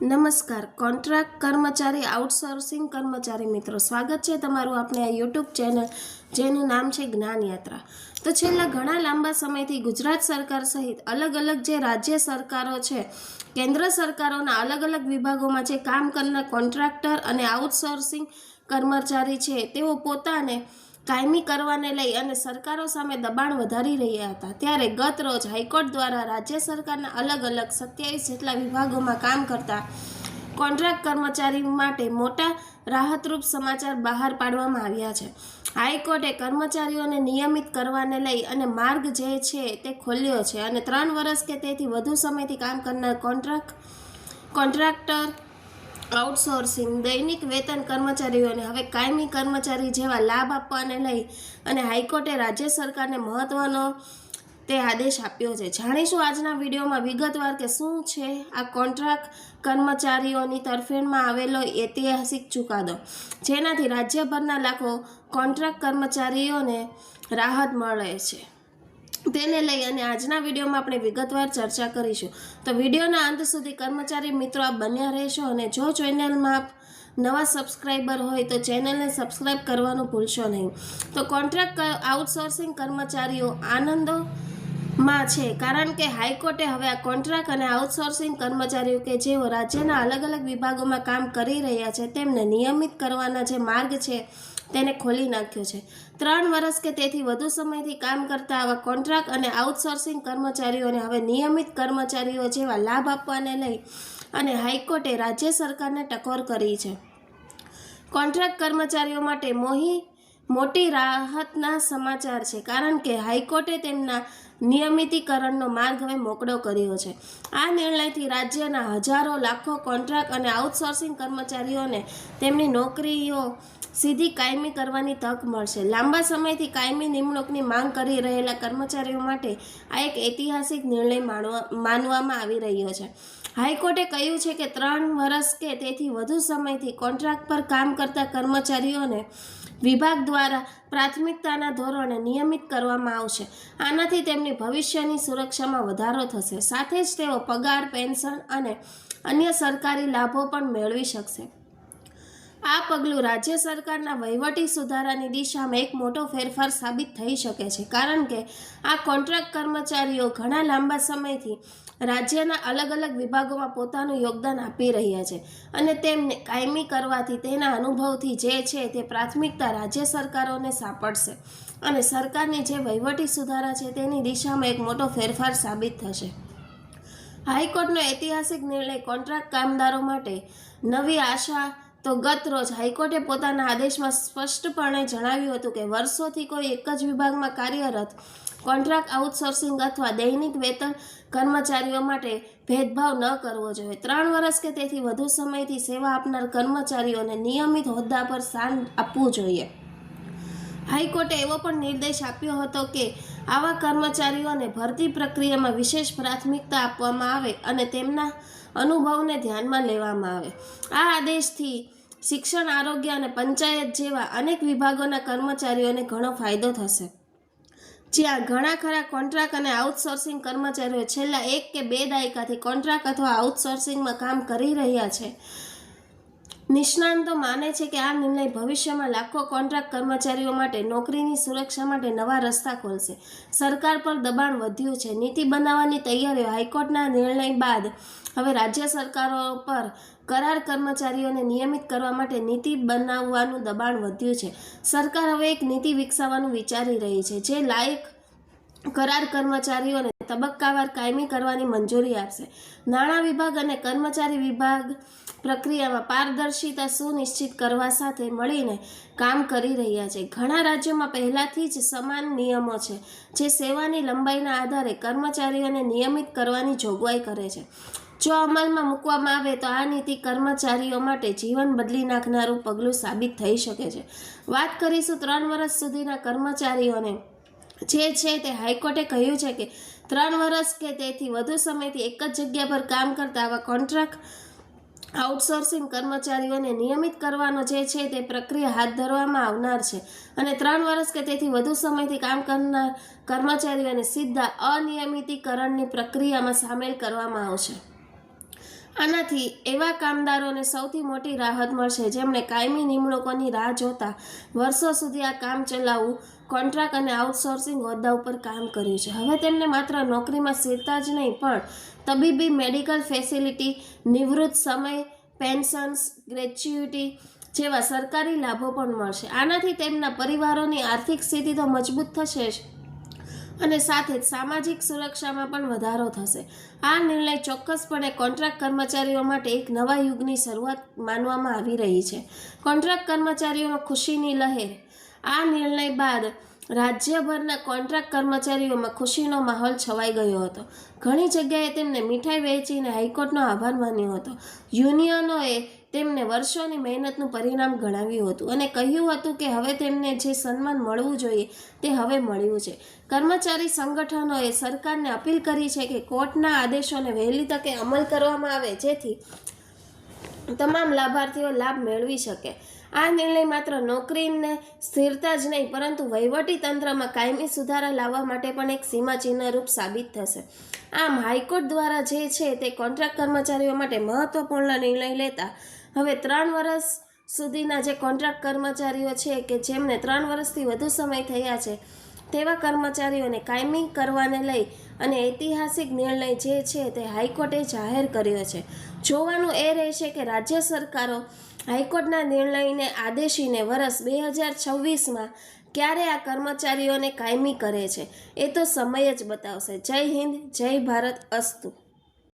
નમસ્કાર, કોન્ટ્રાક્ટ કર્મચારી આઉટસોર્સિંગ કર્મચારી મિત્રો, સ્વાગત છે તમારું આપણે આ યુટ્યુબ ચેનલ, જેનું નામ છે જ્ઞાનયાત્રા તો છેલ્લા ઘણા લાંબા સમયથી ગુજરાત સરકાર સહિત અલગ અલગ જે રાજ્ય સરકારો છે, કેન્દ્ર સરકારોના અલગ અલગ વિભાગોમાં જે કામ કરનાર કોન્ટ્રાક્ટર અને આઉટસોર્સિંગ કર્મચારી છે, તેઓ પોતાને કાયમી કરવાને લઈ અને સરકારો સામે દબાણ વધારી રહ્યા હતા. ત્યારે ગત રોજ હાઈકોર્ટ દ્વારા રાજ્ય સરકારના અલગ અલગ સત્યાવીસ જેટલા વિભાગોમાં કામ કરતા કોન્ટ્રાક્ટ કર્મચારી માટે મોટા રાહતરૂપ સમાચાર બહાર પાડવામાં આવ્યા છે. હાઈકોર્ટે કર્મચારીઓને નિયમિત કરવાને લઈ અને માર્ગ જે છે તે ખોલ્યો છે અને ત્રણ વર્ષ કે તેથી વધુ સમયથી કામ કરનાર કોન્ટ્રાક્ટ, કોન્ટ્રાક્ટર આઉટસોર્સિંગ દૈનિક વેતન કર્મચારીઓને હવે કાયમી કર્મચારી જેવા લાભ આપવાને લઈ અને હાઈકોર્ટે રાજ્ય સરકારને મહત્વનો તે આદેશ આપ્યો છે. જાણીશું આજના વિડીયોમાં વિગતવાર કે શું છે આ કોન્ટ્રાક્ટ કર્મચારીઓની તરફેણમાં આવેલો ઐતિહાસિક ચુકાદો, જેનાથી રાજ્યભરના લાખો કોન્ટ્રાક્ટ કર્મચારીઓને રાહત મળે છે. તેને લઈ અને આજના વિડીયોમાં આપણે વિગતવાર ચર્ચા કરીશું. તો વિડીયોના અંત સુધી કર્મચારી મિત્રો આપ બન્યા રહેશો અને જો ચેનલમાં આપ નવા સબસ્ક્રાઈબર હોય તો ચેનલને સબસ્ક્રાઈબ કરવાનું ભૂલશો નહીં. તો કોન્ટ્રાક્ટ આઉટસોર્સિંગ કર્મચારીઓ આનંદો માં છે કારણ કે હાઈકોર્ટે હવે આ કોન્ટ્રાક્ટ અને આઉટસોર્સિંગ કર્મચારીઓ કે જેઓ રાજ્યના અલગ અલગ વિભાગોમાં કામ કરી રહ્યા છે તેમને નિયમિત કરવાના જે માર્ગ છે તેને ખોલી નાખ્યો છે. ત્રણ વર્ષ કે તેથી વધુ સમયથી કામ કરતા આવા કોન્ટ્રાક્ટ અને આઉટસોર્સિંગ કર્મચારીઓને હવે નિયમિત કર્મચારીઓ જેવા લાભ આપવાને લઈ અને હાઈકોર્ટે રાજ્ય સરકારને ટકોર કરી છે. કોન્ટ્રાક્ટ કર્મચારીઓ માટે મોહી, મોટી રાહતના સમાચાર છે. કારણ કે હાઈકોર્ટે તેમના નિયમિતીકરણનો માર્ગ હવે મોકળો કર્યો છે. આ નિર્ણયથી રાજ્યના હજારો લાખો કોન્ટ્રાક્ટ અને આઉટસોર્સિંગ કર્મચારીઓને તેમની નોકરીઓ સીધી કાયમી કરવાની તક મળશે. લાંબા સમયથી કાયમી નિમણૂકની માંગ કરી રહેલા કર્મચારીઓ માટે આ એક ઐતિહાસિક નિર્ણય માનવા માનવામાં આવી રહ્યો છે. હાઈકોર્ટે કહ્યું છે કે ત્રણ વર્ષ કે તેથી વધુ સમયથી કોન્ટ્રાક્ટ પર કામ કરતા કર્મચારીઓને વિભાગ દ્વારા પ્રાથમિકતાના ધોરણે નિયમિત કરવામાં આવશે. આનાથી તેમની ભવિષ્યની સુરક્ષામાં વધારો થશે. સાથે જ તેઓ પગાર, પેન્શન અને અન્ય સરકારી લાભો પણ મેળવી શકશે. આ પગલું રાજ્ય સરકારના વહીવટી સુધારાની દિશામાં એક મોટો ફેરફાર સાબિત થઈ શકે છે. કારણ કે આ કોન્ટ્રાક્ટ કર્મચારીઓ ઘણા લાંબા સમયથી રાજ્યના અલગ અલગ વિભાગોમાં પોતાનું યોગદાન આપી રહ્યા છે અને તેમને કાયમી કરવાથી તેના અનુભવથી જે છે તે પ્રાથમિકતા રાજ્ય સરકારોને સાંપડશે. અને સરકારની જે વહીવટી સુધારા છે તેની દિશામાં એક મોટો ફેરફાર સાબિત થશે. હાઈકોર્ટનો ઐતિહાસિક નિર્ણય કોન્ટ્રાક્ટ કામદારો માટે નવી આશા તો ગત રોજ હાઈકોર્ટે પોતાના આદેશમાં સ્પષ્ટપણે જણાવ્યું હતું કે વર્ષોથી કોઈ એક જ વિભાગમાં કાર્યરત કોન્ટ્રાક્ટ આઉટસોર્સિંગ અથવા દૈનિક વેતન કર્મચારીઓ માટે ભેદભાવ ન કરવો જોઈએ. ત્રણ વર્ષ કે તેથી વધુ સમયથી સેવા આપનાર કર્મચારીઓને નિયમિત હોદ્દા પર સ્થાન આપવું જોઈએ. હાઈકોર્ટે એવો પણ નિર્દેશ આપ્યો હતો કે આવા કર્મચારીઓને ભરતી પ્રક્રિયામાં વિશેષ પ્રાથમિકતા આપવામાં આવે અને તેમના અનુભવને ધ્યાનમાં લેવામાં આવે. આ આદેશથી શિક્ષણ, આરોગ્ય અને પંચાયત જેવા અનેક વિભાગોના કર્મચારીઓને ઘણો ફાયદો થશે. જ્યાં ઘણા ખરા કોન્ટ્રાક્ટ અને આઉટસોર્સિંગ કર્મચારીઓ છેલ્લા એક કે બે દાયકાથી કોન્ટ્રાક્ટ અથવા આઉટસોર્સિંગમાં કામ કરી રહ્યા છે. નિષ્ણાંતો માને છે કે આ નિર્ણય ભવિષ્યમાં લાખો કોન્ટ્રાક્ટ કર્મચારીઓ માટે, નોકરીની સુરક્ષા માટે નવા રસ્તા ખોલશે. સરકાર પર દબાણ વધ્યું છે. નીતિ બનાવવાની તૈયારીઓ હાઈકોર્ટના નિર્ણય બાદ હવે રાજ્ય સરકારો પર કરાર કર્મચારીઓને નિયમિત કરવા માટે નીતિ બનાવવાનું દબાણ વધ્યું છે. સરકાર હવે એક નીતિ વિકસાવવાનું વિચારી રહી છે, જે લાયક કરાર કર્મચારીઓને તબક્કાવાર કાયમી કરવાની મંજૂરી આપશે. નાણાં વિભાગ અને કર્મચારી વિભાગ પ્રક્રિયામાં પારદર્શિતા સુનિશ્ચિત કરવા સાથે મળીને કામ કરી રહ્યા છે. ઘણા રાજ્યોમાં પહેલાથી જ સમાન નિયમો છે, જે સેવાની લંબાઈના આધારે કર્મચારીઓને નિયમિત કરવાની જોગવાઈ કરે છે. જો અમલમાં મૂકવામાં આવે તો આ નીતિ કર્મચારીઓ માટે જીવન બદલી નાખનારું પગલું સાબિત થઈ શકે છે. વાત કરીશું ત્રણ વર્ષ સુધીના કર્મચારીઓને. જે છે તે હાઈકોર્ટે કહ્યું છે કે ત્રણ વર્ષ કે તેથી વધુ સમયથી એક જ જગ્યા પર કામ કરતા આવા કોન્ટ્રાક્ટ આઉટસોર્સિંગ કર્મચારીઓને નિયમિત કરવાનો જે છે તે પ્રક્રિયા હાથ ધરવામાં આવનાર છે. અને ત્રણ વર્ષ કે તેથી વધુ સમયથી કામ કરનાર કર્મચારીઓને સીધા અનિયમિતીકરણની પ્રક્રિયામાં સામેલ કરવામાં આવશે. આનાથી એવા કામદારોને સૌથી મોટી રાહત મળશે જેમણે કાયમી નિમણૂકોની રાહ જોતા વર્ષો સુધી આ કામ ચલાવવું, કોન્ટ્રાક્ટ અને આઉટસોર્સિંગ હોદ્દા ઉપર કામ કર્યું છે. હવે તેમને માત્ર નોકરીમાં સ્થિરતા જ નહીં, પણ તબીબી મેડિકલ ફેસિલિટી, નિવૃત્ત સમય, પેન્શન્સ, ગ્રેચ્યુટી જેવા સરકારી લાભો પણ મળશે. આનાથી તેમના પરિવારોની આર્થિક સ્થિતિ તો મજબૂત થશે જ. અને સાથે જ સામાજિક સુરક્ષામાં પણ વધારો થશે. આ નિર્ણય ચોક્કસપણે કોન્ટ્રાક્ટ કર્મચારીઓ માટે એક નવા યુગની શરૂઆત માનવામાં આવી રહી છે. કોન્ટ્રાક્ટ કર્મચારીઓમાં ખુશીની લહેર. આ નિર્ણય બાદ રાજ્યભરના કોન્ટ્રાક્ટ કર્મચારીઓમાં ખુશીનો માહોલ છવાઈ ગયો હતો. ઘણી જગ્યાએ તેમને મીઠાઈ વહેંચીને હાઈકોર્ટનો આભાર માન્યો હતો. યુનિયનોએ તેમને વર્ષોની મહેનતનું પરિણામ ગણાવ્યું હતું અને કહ્યું હતું કે હવે તેમને જે સન્માન મળવું જોઈએ તે હવે મળ્યું છે. કર્મચારી સંગઠનોએ સરકારને અપીલ કરી છે કે કોર્ટના આદેશોને વહેલી તકે અમલ કરવામાં આવે જેથી તમામ લાભાર્થીઓ લાભ મેળવી શકે. આ નિર્ણય માત્ર નોકરીને સ્થિરતા જ નહીં, પરંતુ વહીવટી તંત્રમાં કાયમી સુધારા લાવવા માટે પણ એક સીમાચિહ્નરૂપ સાબિત થશે. આમ હાઈકોર્ટ દ્વારા જે છે તે કોન્ટ્રાક્ટ કર્મચારીઓ માટે મહત્વપૂર્ણ નિર્ણય લેતા હવે ત્રણ વર્ષ સુધીના જે કોન્ટ્રાક્ટ કર્મચારીઓ છે કે જેમને ત્રણ વર્ષથી વધુ સમય થયા છે તેવા કર્મચારીઓને કાયમી કરવાને લઈ અને ઐતિહાસિક નિર્ણય જે છે તે હાઈકોર્ટે જાહેર કર્યો છે. જોવાનું એ રહેશે કે રાજ્ય સરકારો હાઈકોર્ટના નિર્ણયને આદેશીને વર્ષ બે હજાર છવ્વીસમાં ક્યારે આ કર્મચારીઓને કાયમી કરે છે એ તો સમય જ બતાવશે. જય હિન્દ, જય ભારત, અસ્તુ.